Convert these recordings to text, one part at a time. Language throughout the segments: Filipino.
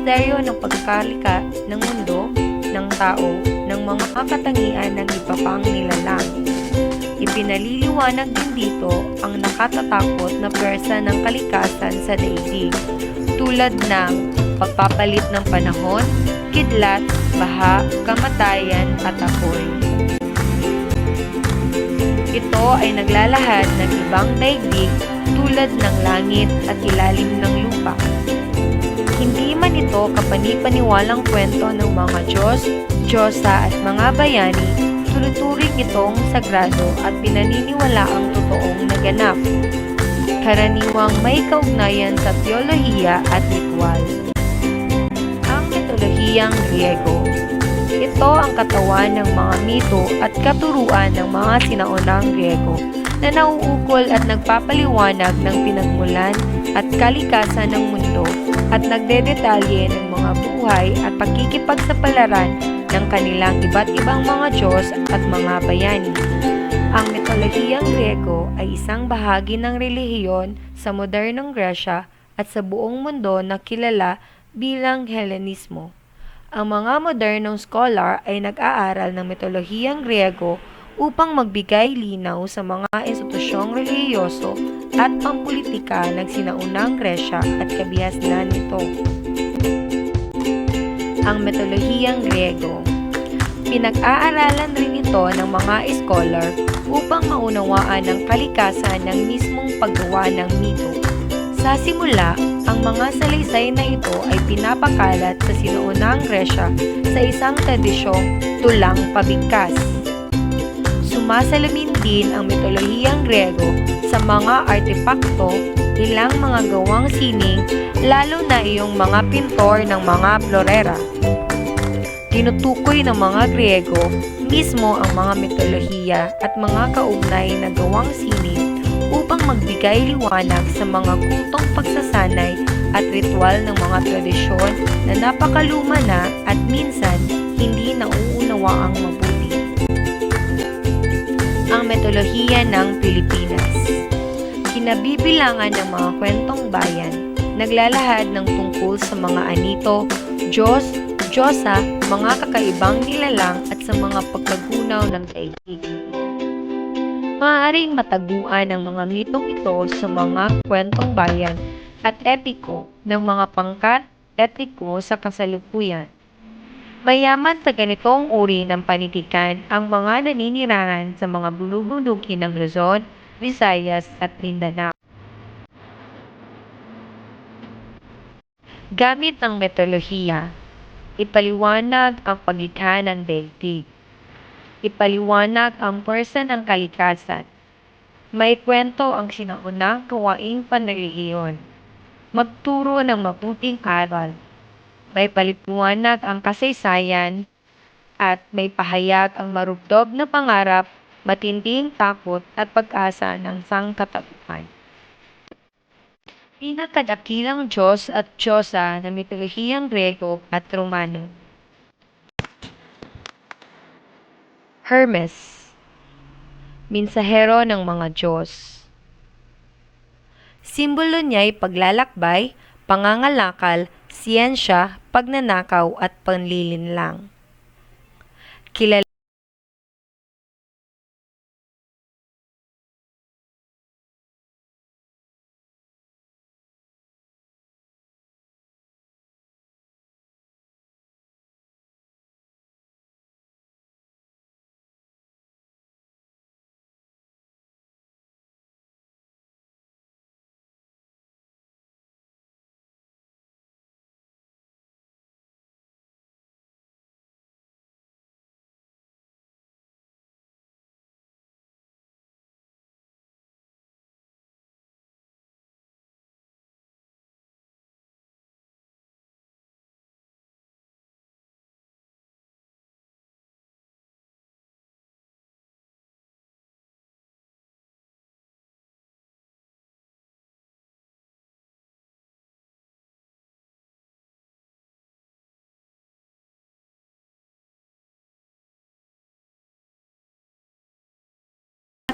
misteryo ng pagkalika ng mundo, ng tao, ng mga katangian ng iba pang nilalang. Ipinaliliwanag din dito ang nakatatakot na pwersa ng kalikasan sa daigdig, tulad ng pagpapalit ng panahon, kidlat, baha, kamatayan at apoy. Ito ay naglalahad ng ibang daigdig tulad ng langit at ilalim ng lupa. Hindi man ito kapanipaniwalang kwento ng mga Diyos, Diyosa at mga bayani, turuturing itong sagrado at pinaniniwala ang totoong naganap. Karaniwang may kaugnayan sa teolohiya at ritual. Ang mitolohiyang Griego ito ang katawan ng mga mito at katuruan ng mga sinaunang Griego na nauukol at nagpapaliwanag ng pinagmulan at kalikasan ng mundo at nagdedetalye ng mga buhay at pakikipagsapalaran ng kanilang iba't ibang mga Diyos at mga bayani. Ang mitolohiyang Griego ay isang bahagi ng relihiyon sa modernong Gresya at sa buong mundo na kilala bilang Hellenismo. Ang mga modernong scholar ay nag-aaral ng mitolohiyang Griego upang magbigay linaw sa mga institusyong relihiyoso at pampolitika ng sinaunang Gresya at kabihasnan nito. Ang mitolohiyang Griego Pinag-aaralan rin ito ng mga scholar upang maunawaan ang kalikasan ng mismong paggawa ng mito. Sa simula, ang mga salaysay na ito ay pinapakalat sa sinuunang Gresya sa isang tradisyong tulang pabigkas. Sumasalamin din ang mitolohiyang Griego sa mga artepakto, ilang mga gawang sining, lalo na iyong mga pintor ng mga florera. Tinutukoy ng mga Griego mismo ang mga mitolohiya at mga kaugnay na gawang sining upang magbigay liwanag sa mga kultong pagsasanay at ritual ng mga tradisyon na napakaluma na at minsan hindi nauunawaang mabuti. Metolohiya ng Pilipinas Kinabibilangan ng mga kwentong bayan, naglalahad ng tungkol sa mga anito, Diyos, Diyosa, mga kakaibang nilalang at sa mga pagkagunaw ng daigdig. Maaaring mataguan ang mga mitong ito sa mga kwentong bayan at epiko ng mga pangkat etiko sa kasalukuyan. Mayaman sa ganitong uri ng panitikan ang mga naninirahan sa mga bulubunduki ng Luzon, Visayas at Mindanao. Gamit ang metolohiya, ipaliwanag ang paglikha ng daigdig. Ipaliwanag ang pwersa ng kalikasan. May kwento ang sinaunang gawaing panrelihiyon. Magturo ng mabuting aral. May paliwanag ang kasaysayan at may pahayag ang marubdob na pangarap, matinding takot at pag-asa ng sangkatauhan. Pinakadakilang Diyos at Diyosa ng mitolohiyang Grego at Romano. Hermes Minsahero ng mga Diyos Simbolo niya ay paglalakbay, pangangalakal, siyensya, pagnanakaw at panlilinlang. Kilala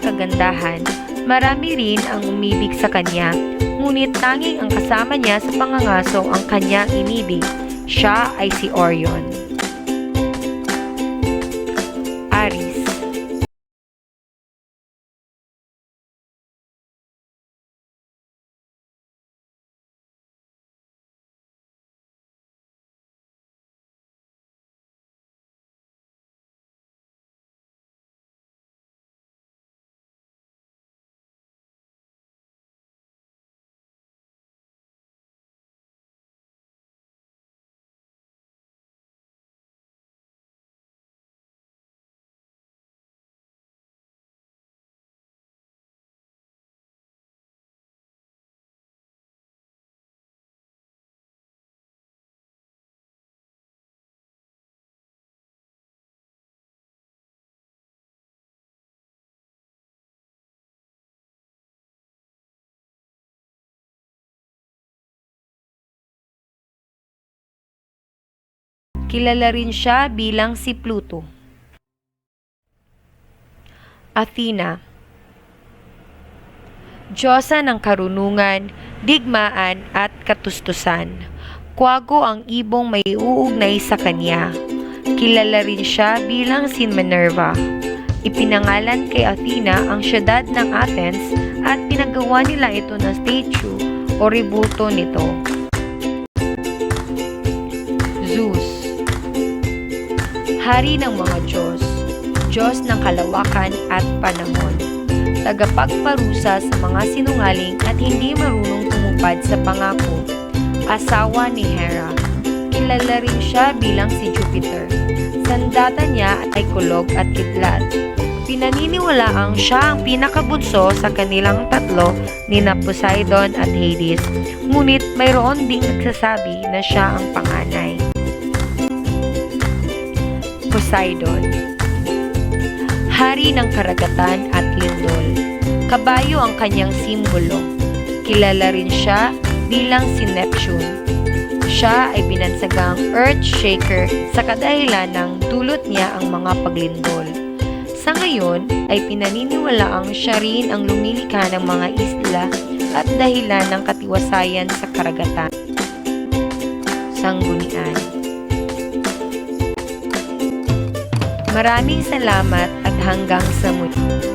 kagandahan, marami rin ang umibig sa kanya, ngunit tanging ang kasama niya sa pangangaso ang kanyang inibig. Siya ay si Orion. Kilala rin siya bilang si Pluto. Athena Diyosa ng karunungan, digmaan at katustusan. Kwago ang ibong may uugnay sa kanya. Kilala rin siya bilang si Minerva. Ipinangalan kay Athena ang syudad ng Athens at pinagawa nila ito ng statue o ributo nito. Hari ng mga Diyos, Diyos ng kalawakan at panahon, tagapagparusa sa mga sinungaling at hindi marunong tumupad sa pangako, asawa ni Hera. Kilala rin siya bilang si Jupiter. Sandata niya ay kulog at kidlat. Pinaniniwalaang siya ang pinakabunso sa kanilang tatlo ni Poseidon at Hades, ngunit mayroon ding nagsasabi na siya ang panganay. Poseidon Hari ng karagatan at lindol. Kabayo ang kanyang simbolo. Kilala rin siya bilang si Neptune. Siya ay binansagang earth shaker sa kadahilan ng dulot niya ang mga paglindol. Sa ngayon ay pinaniniwalaang siya rin ang lumilikha ng mga isla at dahilan ng katiwasayan sa karagatan. Sanggunian Maraming salamat at hanggang sa muli.